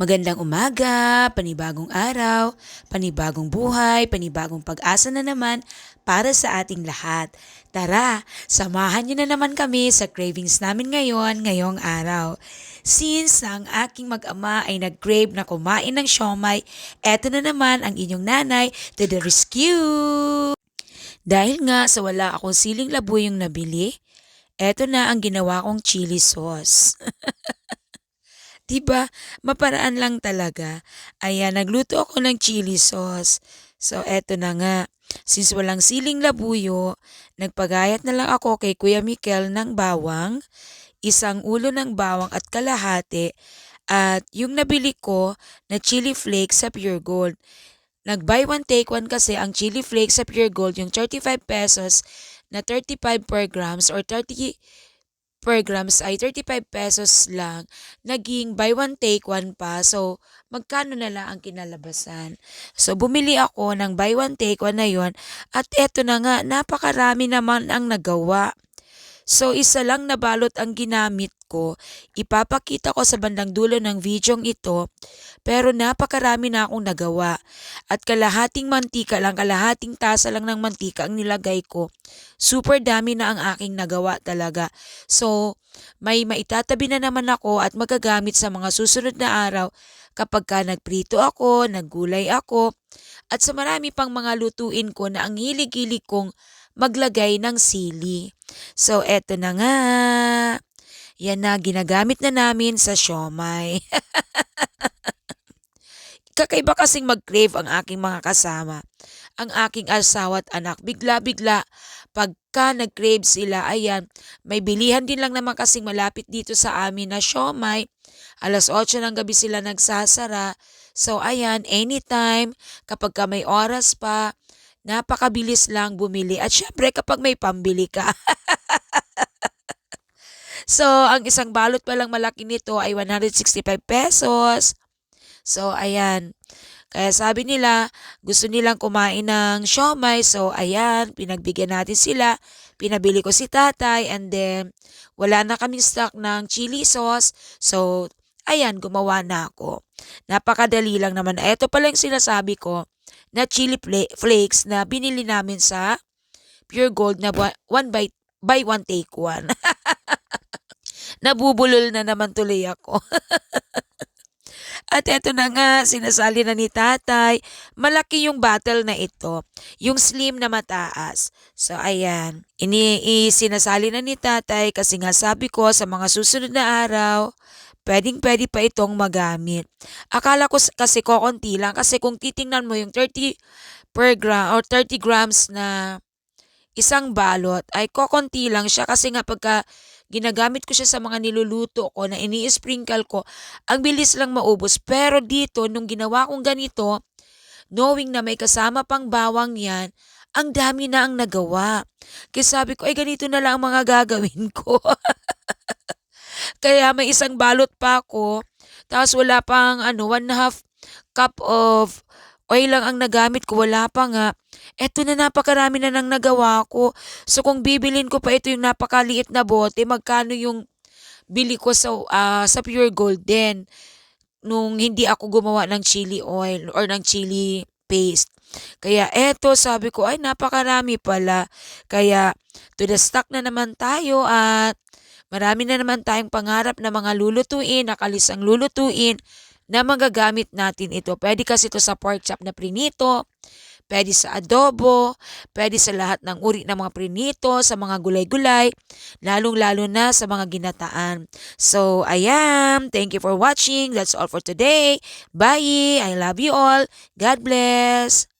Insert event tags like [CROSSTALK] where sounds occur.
Magandang umaga, panibagong araw, panibagong buhay, panibagong pag-asa na naman para sa ating lahat. Tara, samahan niyo na naman kami sa cravings namin ngayon, ngayong araw. Since ang aking mag-ama ay nag-crave na kumain ng siomay, eto na naman ang inyong nanay to the rescue! Dahil nga sa wala akong siling labuyong nabili, eto na ang ginawa kong chili sauce. [LAUGHS] 'Di ba? Maparaan lang talaga. Ayan, nagluto ako ng chili sauce. So, eto na nga. Since walang siling labuyo, nagpagayat na lang ako kay Kuya Mikel ng bawang, isang ulo ng bawang at kalahati, at yung nabili ko na chili flakes sa Pure Gold. Nag buy one take one kasi ang chili flakes sa Pure Gold, yung 35 pesos na 35 per grams or 30 per grams ay 35 pesos lang, naging buy one take one pa. So, magkano na lang ang kinalabasan. So, bumili ako ng buy one take one na yon at eto na nga, napakarami naman ang nagawa. So, isa lang na balot ang ginamit ko. Ipapakita ko sa bandang dulo ng videong ito, pero napakarami na akong nagawa. At kalahating mantika lang, kalahating tasa lang ng mantika ang nilagay ko. Super dami na ang aking nagawa talaga. So, may maitatabi na naman ako at magagamit sa mga susunod na araw kapag ka nagprito ako, naggulay ako, at sa marami pang mga lutuin ko na ang hilig-hilig kong maglagay ng sili. So, eto na nga. Yan na, ginagamit na namin sa siomay. [LAUGHS] Kakaiba kasing mag-crave ang aking mga kasama. Ang aking asawa at anak, bigla-bigla, pagka nag-crave sila, ayan, may bilihan din lang naman kasing malapit dito sa amin na siomay. Alas 8 ng gabi sila nagsasara. So, ayan, anytime, kapag ka may oras pa, napakabilis lang bumili. At syempre, kapag may pambili ka. [LAUGHS] so, ang isang balot pa lang malaki nito ay 165 pesos. So, ayan. Kaya sabi nila, gusto nilang kumain ng siomay. So, ayan, pinagbigyan natin sila. Pinabili ko si tatay and then wala na kaming stock ng chili sauce. So, ayan, gumawa na ako. Napakadali lang naman. Ito pala yung sinasabi ko na chili fla- flakes na binili namin sa Pure Gold na bu- one by, by one take one. [LAUGHS] Nabubulol na naman tuloy ako. [LAUGHS] At eto na nga, sinasali na ni tatay, malaki yung bottle na ito, yung slim na mataas. So ayan, ini sinasali na ni tatay kasi nga sabi ko sa mga susunod na araw, pwedeng pwede pa itong magamit. Akala ko kasi kokonti lang kasi kung titingnan mo yung 30 per gram or 30 grams na isang balot ay kokonti lang siya kasi nga pagka ginagamit ko siya sa mga niluluto ko na ini-sprinkle ko, ang bilis lang maubos. Pero dito, nung ginawa kong ganito, knowing na may kasama pang bawang yan, ang dami na ang nagawa. Kaya sabi ko, ay ganito na lang ang mga gagawin ko. [LAUGHS] Kaya may isang balot pa ako, tapos wala pang ano, one and a half cup of oil lang ang nagamit ko, wala pa nga. Eto na napakarami na nang nagawa ko. So kung bibilin ko pa ito yung napakaliit na bote, magkano yung bili ko sa ah, sa Pure Gold din nung hindi ako gumawa ng chili oil or ng chili paste. Kaya eto sabi ko ay napakarami pala. Kaya to the stock na naman tayo at marami na naman tayong pangarap na mga lulutuin, nakalisang lulutuin na magagamit natin ito. Pwede kasi ito sa pork chop na prinito, pwede sa adobo, pwede sa lahat ng uri ng mga prinito, sa mga gulay-gulay, lalong-lalo na sa mga ginataan. So, ayan. Thank you for watching. That's all for today. Bye! I love you all. God bless!